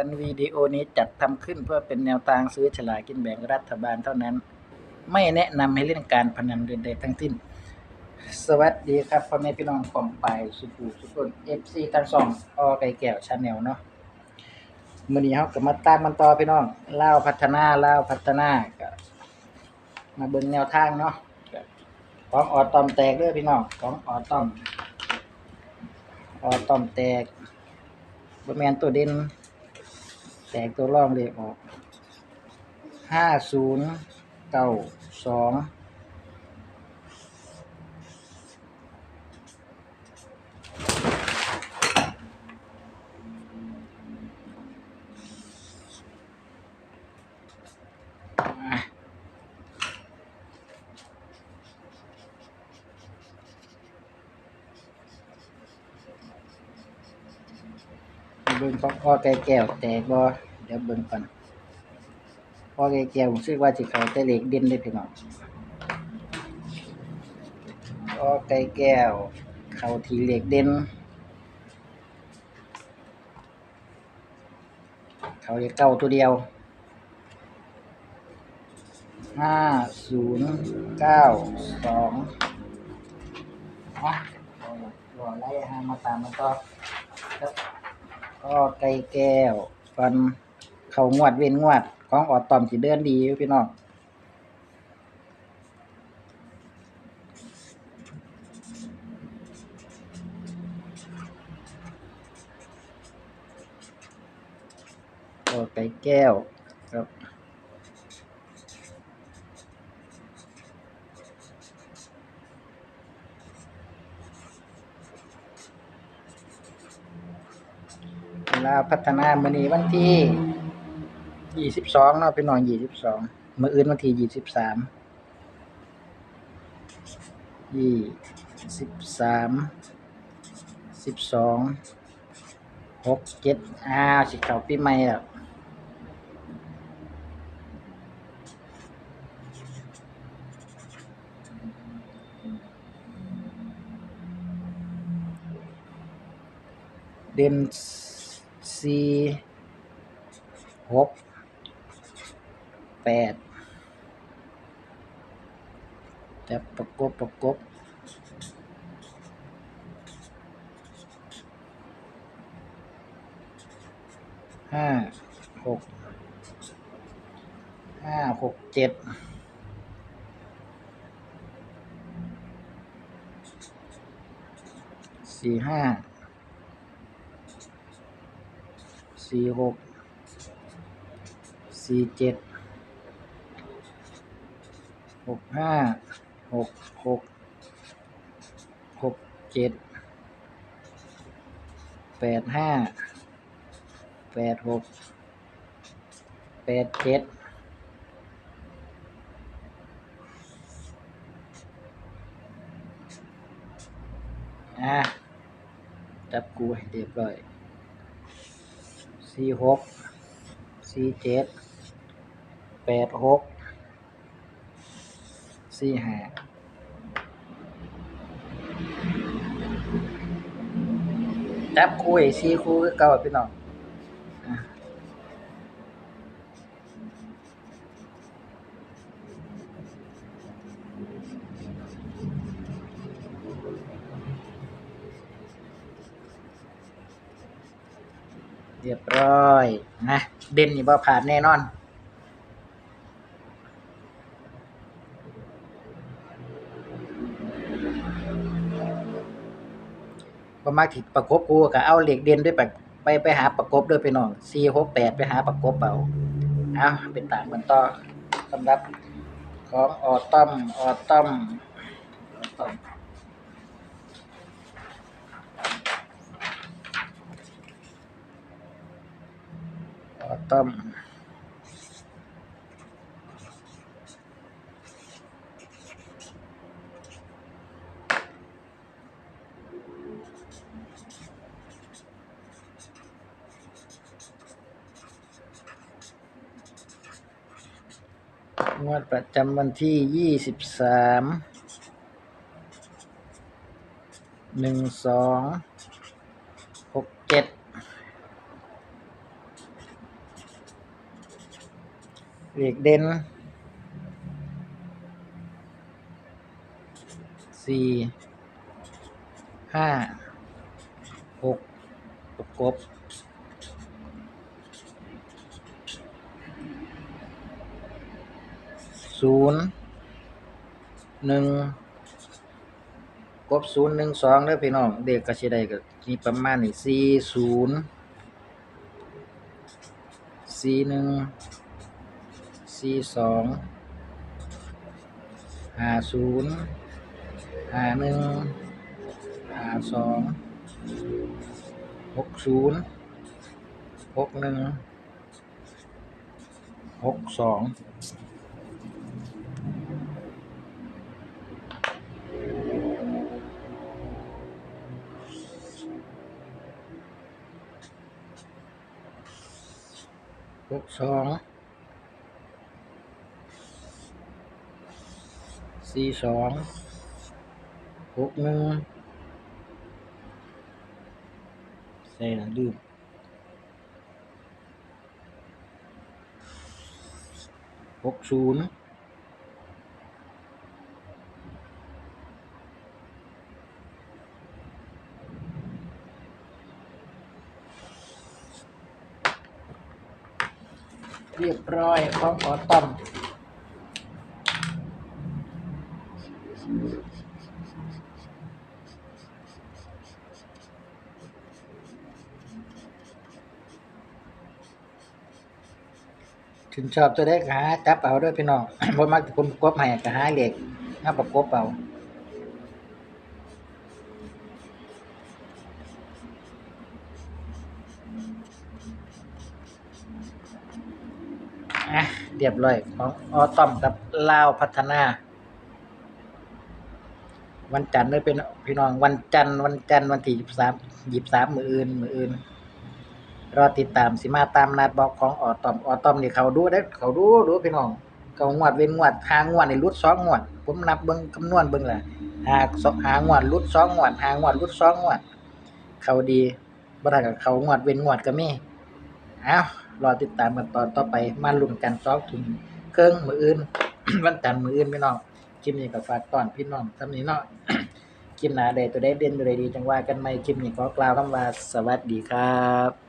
การวิดีโอนี้จัดทำขึ้นเพื่อเป็นแนวทางซื้อฉลากกินแบ่งรัฐบาลเท่านั้น ไม่แนะนำให้เล่นการพนันใดๆทั้งสิ้น สวัสดีครับพ่อแม่พี่น้องของไปสุภูสุคน FC ทั้งสองออไก่แก้วชาแนลเนาะมือนี้เฮาก็มาตามมันต่อพี่น้องเล่าพัฒนาเล่าพัฒนาก็มาเบิ่งแนวทางเนาะก็ของออตอมแตกเด้อพี่น้องของออตอมออตอมแตกบ่แมนตัวเด่น กตัวร่องเลขออกห้าศูนย์เก้าสองิ่งของพ่อไก่แก้วแตกบ่เดี๋ยวเบิ่งก่อนพ่อไก่แก้วผมคิดว่าสิเขาแต่เลขเด่นเลยพี่น้องพ่อไก่แก้ว เขาทีเหลขเด่นเขาเลขเก้าตัวเดียวห้าศูนย์เก้าสองอะรอไล่ห้ามาตามมันก็ครับ ก็ไก่แก้วฟันเขางวดเว้นงวด ของออดตอมสิเดือนดีพี่น้องก็ไก่แก้วครับ ลาพัฒนามือนี้วันที่ยี่สิบสองเนาะพี่น้องยี่สิบสองมืออื่นวันที่ยี่สิบสามยี่สิบสามสิบสองหกเจ็ดอ้าวสิเข้าปีใหม่แล้วเดือน สี่หกแปดจะประกบประกบห้าหกห้าหกเจ็ดสี่ห้า สี่หกสี่เจ็ดหกห้าหกหกหกเจ็ดแปดห้าแปดหกแปดเจ็ดอะจับกูให้เรียบร้อย สี่หกสี่เจ็ดแปดหกสี่ห้าจับคู่ให้สี่คู่เก่าพี่น้อง เรียบร้อย นะ เด่นนี่บ่ผ่านแน่นอนก็มาถิประกบกูก็เอาเหล็กเด่นด้วยไปไปไปหาประกบด้วยไปน้องสี่หกแปดไปหาประกบเอาเอาเป็นต่างกันต่อสำหรับของออตอมออตอมออตอม ตอมงวดประจำวันที่ยี่สิบสามหนึ่งสองหกเจ็ด เลขเด่นสี่ห้าหกประกบศูนย์หนึ่งกบศูนย์หนึ่งสองเด้อพี่น้อง เด็กก็สิได้ก็มีประมาณนี่สี่ศูนย์สี่หนึ่ง สี่สองห้าศูนย์ห้าหนึ่งห้าสองหกศูนย์หกหนึ่งหกสองหกสอง สี่สองหกหนึ่งใส่ละลืมหกศูนย์เรียบร้อยของขอต้อม ถึงชอบตัวได้ก็หาจับเอาด้วยพี่น้องบ่มักจะผมประกบให้ก็หาเหล็กหาประกบเอาอะเรียบร้อยของออตอมกับลาวพัฒนา วันจันทร์เด้อเป็นพี่น้องวันจันทร์วันจันทร์วันที่ยี่สิบสามยี่สิบสามมืออื่นมืออื่น รอติดตามสิมาตามนัดบอกของออตอมออตอมนี่เขาดูได้เขาดูดูพี่น้องเขางวดเว้นงวดหางวดในรุดสองงวด ผมนับเบิ่งคำนวณเบิ่งแหละหาสองหางวดรุดสองงวดหางวดรุดสองงวด เขาดีบ่ได้กับเขางวดเว้นงวดก็มีเอ้ารอติดตามกันตอนต่อไปมาลุ้นกันซอกถึงเครื่องมืออื่น วันจันทร์มืออื่นพี่น้องคลิปนี้ก็ฝากตอนพี่น้องซำนี้เนาะคลิปหนาใดตัวใดเด่นตัวใดดีจังว่ากันใหมคลิปนี้ขอกล่าวคำว่าสวัสดีครับ